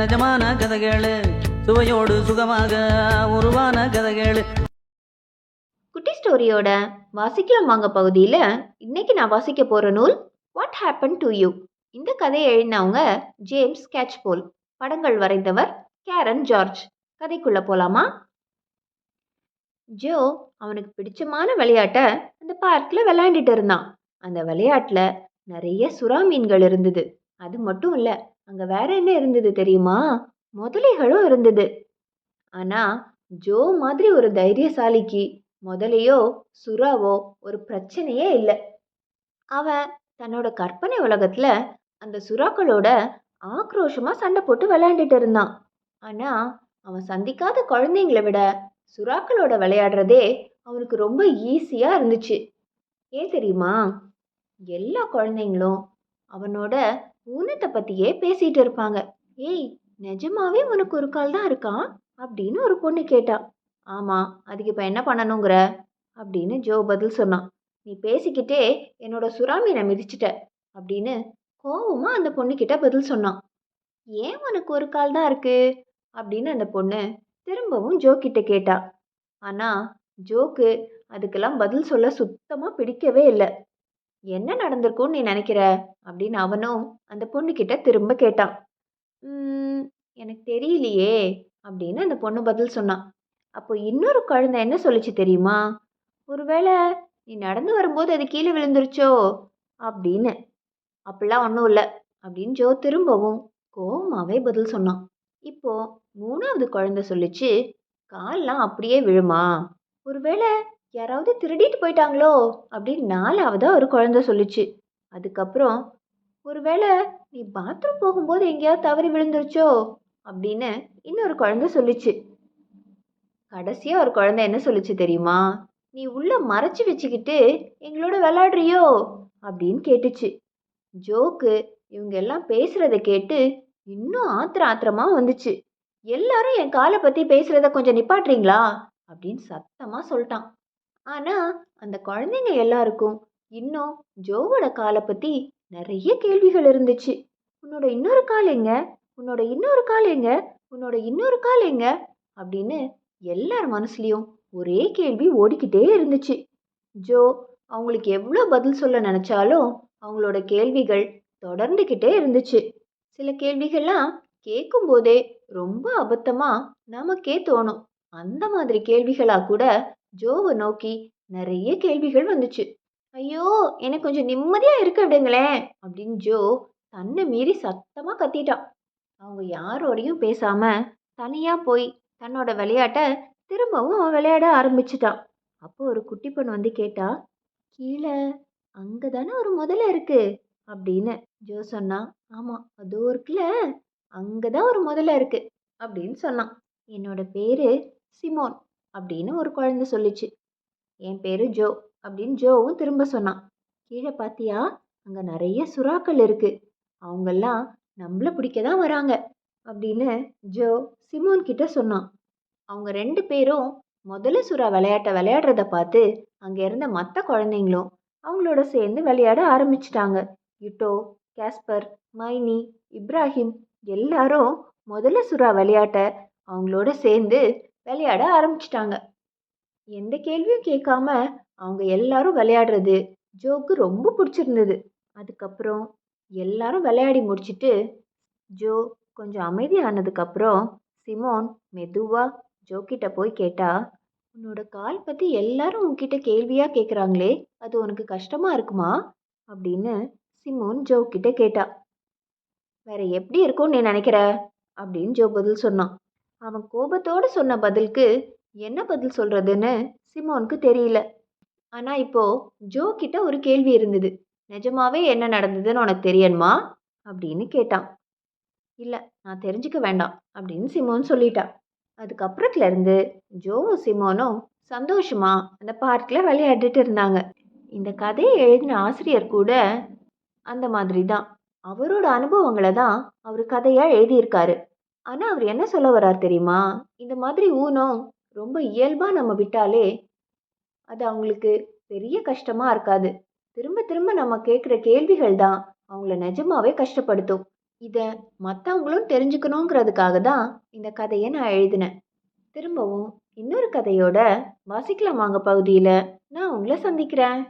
நிஜமான கதைகள். சுவையோடு சுகமாக உருவான கதைகள். குட்டி ஸ்டோரியோட வாசிக்கலாம் வாங்க பகுதியில் இன்னைக்கு நான் வாசிக்க போகிற நூல் வாட் ஹேப்பன் டு யூ இந்த கதையை எழுதினவங்க ஜேம்ஸ் கேட்ச்போல் படங்கள் வரைந்தவர் கேரன் ஜார்ஜ். கதைக்குள்ளே போகலாமா ஜோ அவனுக்கு பிடிச்சமான விளையாட்டை அந்த பார்க்கில் விளையாண்டுட்டு இருந்தான். அந்த விளையாட்டில் நிறைய சுறா மீன்கள் இருந்தது. அது மட்டும் இல்லை அங்கே வேற என்ன இருந்தது தெரியுமா? முதலைகளும் இருந்தது. ஆனால் ஜோ மாதிரி ஒரு தைரியசாலிக்கு முதலையோ சுறாவோ ஒரு பிரச்சனையே இல்லை. அவன் தன்னோட கற்பனை உலகத்துல அந்த சுறாக்களோட ஆக்ரோஷமா சண்டை போட்டு விளையாண்டுட்டு இருந்தான். ஆனா அவன் சந்திக்காத குழந்தைங்களை விட சுறாக்களோட விளையாடுறதே அவனுக்கு ரொம்ப ஈஸியா இருந்துச்சு. ஏன் தெரியுமா? எல்லா குழந்தைங்களும் அவனோட ஊனத்தை பத்தியே பேசிட்டு இருப்பாங்க. ஏய் நிஜமாவே உனக்கு ஒரு கால் தான் இருக்கான் அப்படின்னு ஒரு பொண்ணு கேட்டா. ஆமா அதுக்கு இப்போ என்ன பண்ணணுங்கிற? அப்படின்னு ஜோ பதில் சொன்னான் நீ பேசிக்கிட்டே என்னோட சுறாமீனை மிதிச்சிட்ட. அப்படின்னு கோவமாக அந்த பொண்ணுக்கிட்ட பதில் சொன்னான் ஏன் உனக்கு ஒரு கால் தான் இருக்கு? அப்படின்னு அந்த பொண்ணு திரும்பவும் ஜோ கிட்ட கேட்டா. ஆனா ஜோக்கு அதுக்கெல்லாம் பதில் சொல்ல சுத்தமா பிடிக்கவே இல்லை. என்ன நடந்திருக்கும்னு நீ நினைக்கிற? அப்படின்னு அவனும் அந்த பொண்ணுக்கிட்ட திரும்ப கேட்டான். எனக்கு தெரியலையே அப்படின்னு அந்த பொண்ணு பதில் சொன்னான். அப்போ இன்னொரு குழந்தை என்ன சொல்லுச்சு தெரியுமா? ஒருவேளை நீ நடந்து வரும்போது அது கீழே விழுந்துருச்சோ? அப்படின்னு. அப்படிலாம் ஒன்றும் இல்லை அப்படின்னு ஜோ திரும்பவும் கோபமாகவே பதில் சொன்னான். இப்போ மூணாவது குழந்தை சொல்லிச்சு கால்லாம் அப்படியே விழுமா? ஒருவேளை யாராவது திருடிட்டு போயிட்டாங்களோ அப்படின்னு நாலாவதாக ஒரு குழந்தை சொல்லுச்சு. அதுக்கப்புறம் ஒருவேளை நீ பாத்ரூம் போகும்போது எங்கேயாவது தவறி விழுந்துருச்சோ? அப்படின்னு இன்னொரு குழந்தை சொல்லுச்சு. கடைசியாக ஒரு குழந்தை என்ன சொல்லுச்சு தெரியுமா? நீ உள்ள மறைச்சு வச்சுக்கிட்டு எங்களோட விளாடுறியோ அப்படின்னு கேட்டுச்சு. ஜோக்கு இவங்க எல்லாம் பேசுறத கேட்டு இன்னும் ஆத்திர ஆத்திரமா வந்துச்சு. எல்லாரும் என் காலை பத்தி பேசுறத கொஞ்சம் நிப்பாட்டுறீங்களா? அப்படின்னு சத்தமா சொல்லிட்டான். ஆனா அந்த குழந்தைங்க எல்லாருக்கும் இன்னும் ஜோவோட காலை பத்தி நிறைய கேள்விகள் இருந்துச்சு. உன்னோட இன்னொரு கால் எங்க? உன்னோட இன்னொரு கால் எங்க? உன்னோட இன்னொரு கால் எங்க? அப்படின்னு எல்லார் மனசுலயும் ஒரே கேள்வி ஓடிக்கிட்டே இருந்துச்சு. ஜோ அவங்களுக்கு எவ்வளோ பதில் சொல்ல நினைச்சாலும் அவங்களோட கேள்விகள் தொடர்ந்துக்கிட்டே இருந்துச்சு. சில கேள்விகள்லாம் கேட்கும்போதே ரொம்ப அபத்தமா நமக்கே தோணும். அந்த மாதிரி கேள்விகளா கூட ஜோவை நோக்கி நிறைய கேள்விகள் வந்துச்சு. ஐயோ எனக்கு கொஞ்சம் நிம்மதியா இருக்க விடுங்களேன் அப்படின்னு ஜோ தன்னை மீறி சத்தமா கத்திட்டான். அவங்க யாரோடையும் பேசாம தனியா போய் தன்னோட விளையாட்டை திரும்பவும் அவன் விளையாட ஆரம்பிச்சிட்டான். அப்போ ஒரு குட்டி பொண்ணு வந்து கேட்டா கீழே அங்கே தானே ஒரு முதல்ல இருக்கு அப்படின்னு ஜோ சொன்னான் ஆமாம் அதோ இருக்குல்ல அங்கே தான் ஒரு முதல்ல இருக்கு அப்படின்னு சொன்னான். என்னோட பேரு சிமோன். அப்படின்னு ஒரு குழந்தை சொல்லுச்சு. என் பேரு ஜோ அப்படின்னு ஜோவும் திரும்ப சொன்னான். கீழே பாத்தியா அங்கே நிறைய சுறாக்கள் இருக்கு. அவங்கெல்லாம் நம்மள பிடிக்க தான் வராங்க அப்படின்னு ஜோ சிமோன் கிட்ட சொன்னான். அவங்க ரெண்டு பேரும் முதல்ல சுறா விளையாட்டை விளையாடுறத பார்த்து அங்கே இருந்த மற்ற குழந்தைங்களும் அவங்களோட சேர்ந்து விளையாட ஆரம்பிச்சிட்டாங்க. யுட்டோ கேஸ்பர் மைனி இப்ராஹிம் எல்லாரும் முதல்ல சுறா விளையாட்டை அவங்களோட சேர்ந்து விளையாட ஆரம்பிச்சிட்டாங்க. எந்த கேள்வியும் கேட்காம அவங்க எல்லாரும் விளையாடுறது ஜோக்கு ரொம்ப பிடிச்சிருந்தது. அதுக்கப்புறம் எல்லாரும் விளையாடி முடிச்சிட்டு ஜோ கொஞ்சம் அமைதியானதுக்கப்புறம் சிமோன் மெதுவாக ஜோக்கிட்ட போய் கேட்டா உன்னோட கால் பற்றி எல்லாரும் உன்கிட்ட கேள்வியாக கேட்குறாங்களே அது உனக்கு கஷ்டமாக இருக்குமா? அப்படின்னு சிமோன் ஜோ கிட்ட கேட்டா வேற எப்படி இருக்கும்னு நீ நினைக்கிற? அப்படின்னு ஜோ பதில் சொன்னான். அவன் கோபத்தோடு சொன்ன பதிலுக்கு என்ன பதில் சொல்றதுன்னு சிமோனுக்கு தெரியல. ஆனா இப்போ ஜோ கிட்ட ஒரு கேள்வி இருந்தது. நிஜமாவே என்ன நடந்ததுன்னு உனக்கு தெரியணுமா? அப்படின்னு கேட்டான். இல்லை நான் தெரிஞ்சுக்க வேண்டாம் அப்படின்னு சிமோன் சொல்லிட்டான் அதுக்கப்புறத்துல இருந்து ஜோவும் சிமோனும் சந்தோஷமா அந்த பார்க்கில் விளையாடிட்டு இருந்தாங்க. இந்த கதையை எழுதின ஆசிரியர் கூட அந்த மாதிரி தான் அவரோட அனுபவங்களை தான் அவர் கதையாக எழுதியிருக்காரு. ஆனால் அவர் என்ன சொல்ல வரார் தெரியுமா? இந்த மாதிரி ஊனம் ரொம்ப இயல்பாக நம்ம விட்டாலே அது அவங்களுக்கு பெரிய கஷ்டமாக இருக்காது. திரும்ப திரும்ப நம்ம கேட்குற கேள்விகள் தான் அவங்கள நிஜமாவே கஷ்டப்படுத்தும். இதை மற்றவங்களும் தெரிஞ்சுக்கணுங்கிறதுக்காக தான் இந்த கதையை நான் எழுதினேன். திரும்பவும் இன்னொரு கதையோட வாசிக்கலாம் வாங்க பகுதியில். நான் உங்களை சந்திக்கிறேன்.